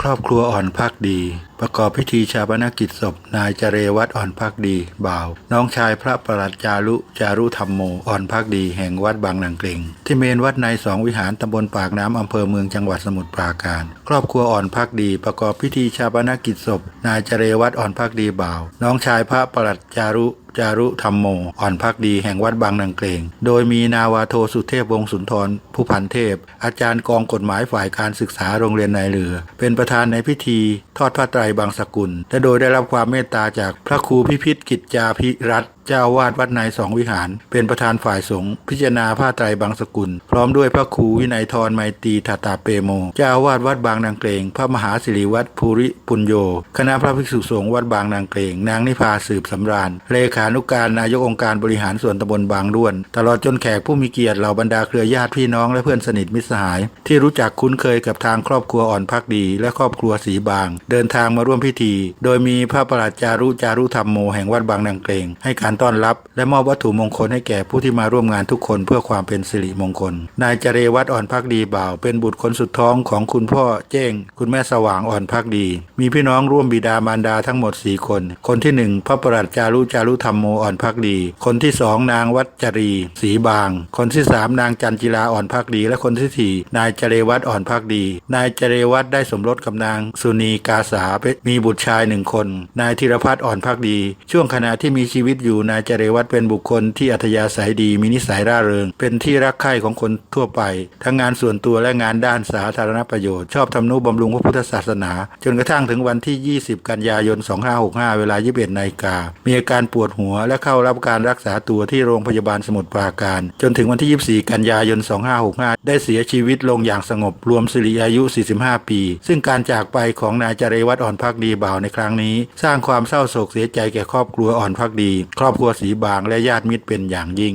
ครอบครัวอ่อนภาคดี ประกอบพิธีชาปนกิจศพ นายเจเรวัตอ่อนพักดี บ่าว น้องชายพระประหลัดจารุจารุธรรมโมอ่อนพักดีแห่งวัดบางนางเกลงที่เมนวัดในสองวิหารตำบลปากน้ำอำเภอเมืองจังหวัดสมุทรปราการ ครอบครัวอ่อนพักดี ประกอบพิธีชาปนกิจศพ นายเจเรวัตอ่อนพักดีบ่าว น้องชายพระประหลัดจารุจารุธรรมโม อ่อนพักดีแห่งวัดบางนางเกลงโดยมีนาวาโทสุเทพวงศ์สุนทร ผู้พันเทพ อาจารย์กองกฎหมายฝ่ายการศึกษาโรงเรียนนายเรือ เป็นประธานในพิธีทอดผ้าไตรบางสกุลและโดยได้รับความเมตตาจากพระครูพิพิธกิจจาภิรัต เจ้าวาดวัดในสองวิหาร เป็นประธานฝ่ายสงฆ์พิจารณาผ้าไตรบางสกุล พร้อมด้วยพระครูวินัยทรไมตรีทาตาเปโม เจ้าวาดวัดบางนางเกลงพระมหาสิริวัตรภูริปุญโย คณะพระภิกษุสงฆ์วัดบางนางเกลงนางนิพาสืบสำราญ เลขานุการนายกองค์การบริหารส่วนตำบลบางด้วน ตลอดจนแขกผู้มีเกียรติเหล่าบรรดาเครือญาติพี่น้องและเพื่อนสนิทมิตรสหาย ที่รู้จักคุ้นเคยกับทางครอบครัวอ่อนพักดี และครอบครัวสีบาง เดินทางมาร่วมพิธี โดยมีพระประหลัดจารุจารุธรรมโมแห่งวัดบางนางเกลงให้การต้อนรับ และมอบวัตถุมงคลให้แก่ผู้ที่มาร่วมงานทุกคนเพื่อความเป็นสิริมงคล นายเจเรวัตอ่อนพักดีบ่าว เป็นบุตรคนสุดท้องของคุณพ่อเจ้ง คุณแม่สว่างอ่อนพักดี มีพี่น้องร่วมบิดามารดาทั้งหมด 4 คน คนที่หนึ่งพระประหลัดจารุจารุธรรมโมอ่อนพักดี คนที่สองนางวัจรีศรีบาง คนที่สามนางจันจิลาอ่อนพักดี และคนที่สี่นายเจเรวัตอ่อนพักดี นายเจเรวัตได้สมรสกับนางสุนีกาสามีบุตรชายหนึ่งคน นายธีรพัฒน์อ่อนพักดี ช่วงขณะที่มีชีวิตอยู่นายเจเรวัตรเป็นบุคคลที่อัธยาศัยดีมีนิสัยร่าเริง เป็นที่รักใคร่ของคนทั่วไป ทั้งงานส่วนตัวและงานด้านสาธารณประโยชน์ ชอบทำนุบำรุงพระพุทธศาสนา จนกระทั่งถึงวันที่ 20 กันยายน 2565 เวลา 21นาฬิกา มีอาการปวดหัวและเข้ารับการรักษาตัวที่โรงพยาบาลสมุทรปราการ จนถึงวันที่ 24 กันยายน 2565 ได้เสียชีวิตลงอย่างสงบรวมสิริอายุ 45 ปี ซึ่งการจากไปของนายจเรวัตอ่อนพักดีบ่าวในครั้งนี้ สร้างความเศร้าโศกเสียใจแก่ครอบครัวอ่อนพักดี ครอบครัวสีบางและญาติมิตรเป็นอย่างยิ่ง